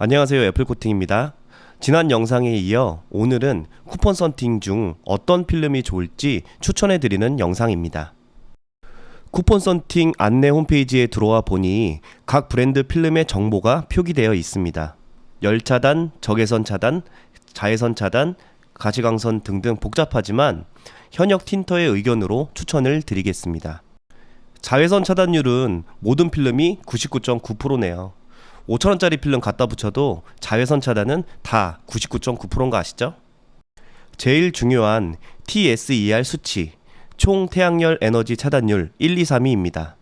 안녕하세요. 애플코팅입니다. 지난 영상에 이어 오늘은 쿠폰 썬팅 중 어떤 필름이 좋을지 추천해 드리는 영상입니다. 쿠폰 썬팅 안내 홈페이지에 들어와 보니 각 브랜드 필름의 정보가 표기되어 있습니다. 열 차단, 적외선 차단, 자외선 차단, 가시광선 등등 복잡하지만 현역 틴터의 의견으로 추천을 드리겠습니다. 자외선 차단율은 모든 필름이 99.9%네요. 5천 원짜리 필름 갖다 붙여도 자외선 차단은 다 99.9%인 거 아시죠? 제일 중요한 TSER 수치, 총 태양열 에너지 차단율 1, 2, 3위입니다.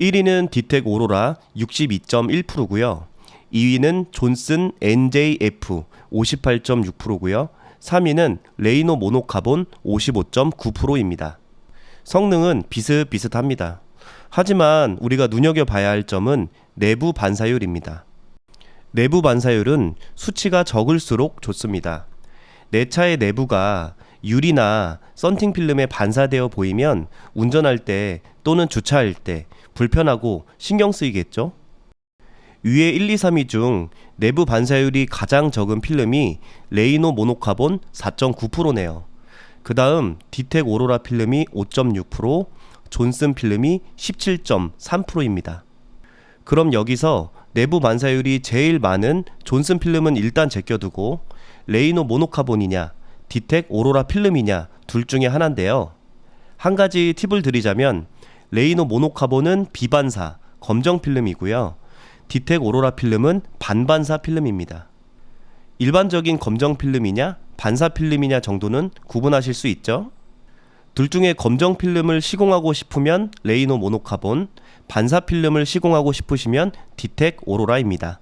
1위는 디텍 오로라 62.1%고요. 2위는 존슨 NJF 58.6%고요. 3위는 레이노 모노카본 55.9%입니다. 성능은 비슷비슷합니다. 하지만 우리가 눈여겨봐야 할 점은 내부 반사율입니다. 내부 반사율은 수치가 적을수록 좋습니다. 내 차의 내부가 유리나 썬팅 필름에 반사되어 보이면 운전할 때 또는 주차할 때 불편하고 신경 쓰이겠죠? 위에 1, 2, 3위 중 내부 반사율이 가장 적은 필름이 레이노 모노카본 4.9%네요. 그 다음 디텍 오로라 필름이 5.6%, 존슨 필름이 17.3%입니다. 그럼 여기서 내부 반사율이 제일 많은 존슨 필름은 일단 제껴두고 레이노 모노카본이냐 디텍 오로라 필름이냐 둘 중에 하나인데요. 한 가지 팁을 드리자면 레이노 모노카본은 비반사 검정 필름이고요. 디텍 오로라 필름은 반반사 필름입니다. 일반적인 검정 필름이냐 반사 필름이냐 정도는 구분하실 수 있죠. 둘 중에 검정 필름을 시공하고 싶으면 레이노 모노카본, 반사 필름을 시공하고 싶으시면 디텍 오로라입니다.